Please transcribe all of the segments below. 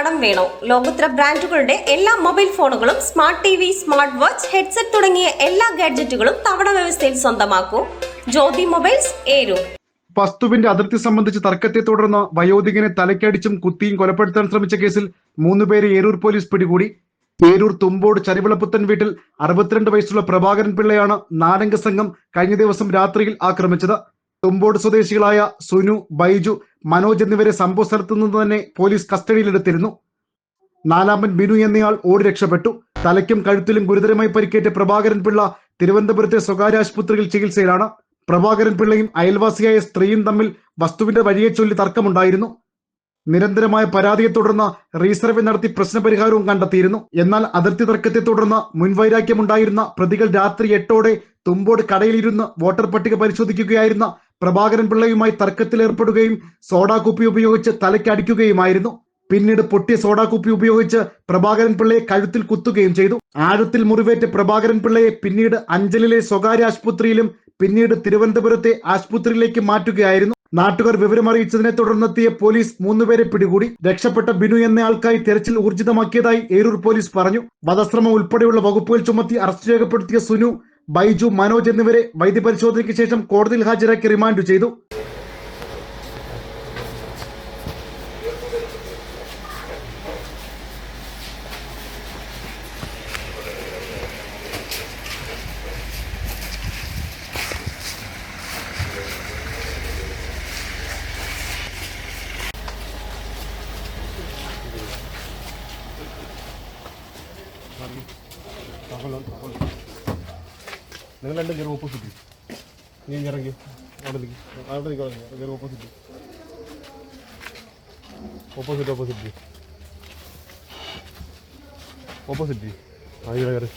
കടം വേണോ? ലോകോത്തര ബ്രാൻഡുകളുടെ എല്ലാ മൊബൈൽ ഫോണുകളും smart T V smart watch headset തുടങ്ങിയ എല്ലാ ഗാഡ്ജറ്റുകളും തവണ വ്യവസ്ഥയിൽ സ്വന്തമാക്കൂ. ജ്യോതി മൊബൈൽസ് ഏരു. വസ്തുവിന്റെ അതിർത്തി സംബന്ധിച്ച് തർക്കത്തെ തുടർന്ന് വയോധികനെ തലക്കടിച്ചും കുത്തിയും കൊലപ്പെടുത്താൻ ശ്രമിച്ച കേസിൽ മൂന്നുപേരെ ഏരൂർ പോലീസ് പിടികൂടി. ഏരൂർ തുമ്പോട് ചരിവിളപ്പുത്തൻ വീട്ടിൽ അറുപത്തിരണ്ട് വയസ്സുള്ള പ്രഭാകരൻ പിള്ളയാണ് നാലംഗ സംഘം കഴിഞ്ഞ ദിവസം രാത്രിയിൽ ആക്രമിച്ചത്. തുമ്പോട് സ്വദേശികളായ സുനു ബൈജു മനോജ് എന്നിവരെ സംഭവ സ്ഥലത്തു നിന്ന് തന്നെ പോലീസ് കസ്റ്റഡിയിലെടുത്തിരുന്നു. നാലാമൻ ബിനു എന്നയാൾ ഓടി രക്ഷപ്പെട്ടു. തലയ്ക്കും കഴുത്തിലും ഗുരുതരമായി പരിക്കേറ്റ പ്രഭാകരൻ പിള്ള തിരുവനന്തപുരത്തെ സ്വകാര്യ ആശുപത്രിയിൽ ചികിത്സയിലാണ്. പ്രഭാകരൻ പിള്ളയും അയൽവാസിയായ സ്ത്രീയും തമ്മിൽ വസ്തുവിന്റെ വഴിയെ ചൊല്ലി തർക്കമുണ്ടായിരുന്നു. നിരന്തരമായ പരാതിയെ തുടർന്ന് റീസർവേ നടത്തി പ്രശ്നപരിഹാരവും കണ്ടെത്തിയിരുന്നു. എന്നാൽ അതിർത്തി തർക്കത്തെ തുടർന്ന് മുൻവൈരാഗ്യമുണ്ടായിരുന്ന പ്രതികൾ രാത്രി എട്ടോടെ തുമ്പോട് കടയിലിരുന്ന് വോട്ടർ പട്ടിക പരിശോധിക്കുകയായിരുന്ന പ്രഭാകരൻ പിള്ളയുമായി തർക്കത്തിലേർപ്പെടുകയും സോഡാ കുപ്പി ഉപയോഗിച്ച് തലയ്ക്കടിക്കുകയുമായിരുന്നു. പിന്നീട് പൊട്ടിയ സോഡാ കുപ്പി ഉപയോഗിച്ച് പ്രഭാകരൻ പിള്ളയെ കഴുത്തിൽ കുത്തുകയും ചെയ്തു. ആഴത്തിൽ മുറിവേറ്റ് പ്രഭാകരൻ പിള്ളയെ പിന്നീട് അഞ്ചലിലെ സ്വകാര്യ ആശുപത്രിയിലും പിന്നീട് തിരുവനന്തപുരത്തെ ആശുപത്രിയിലേക്ക് മാറ്റുകയായിരുന്നു. നാട്ടുകാർ വിവരമറിയിച്ചതിനെ തുടർന്നെത്തിയ പോലീസ് മൂന്നുപേരെ പിടികൂടി. രക്ഷപ്പെട്ട ബിനു എന്നയാൾക്കായി തെരച്ചിൽ ഊർജിതമാക്കിയതായി ഏരൂർ പോലീസ് പറഞ്ഞു. വധശ്രമം ഉൾപ്പെടെയുള്ള വകുപ്പുകൾ ചുമത്തി അറസ്റ്റ് രേഖപ്പെടുത്തിയ സുനു ബൈജു മനോജ് എന്നിവരെ വൈദ്യപരിശോധനയ്ക്ക് ശേഷം കോടതിയിൽ ഹാജരാക്കി റിമാൻഡ് ചെയ്തു. നിങ്ങൾ രണ്ടും കയറി ഓപ്പോസിറ്റ്. നീ ഇറങ്ങി. അവിടെ നിൽക്കി അവിടെ നിൽക്കുക gear opposite. Opposite opposite. Opposite. ആ ഇവിടെ കയറി.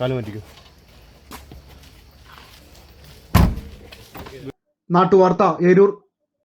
കാൽ മാറ്റിക്കും. നാട്ടുവാർത്ത ഏരൂർ.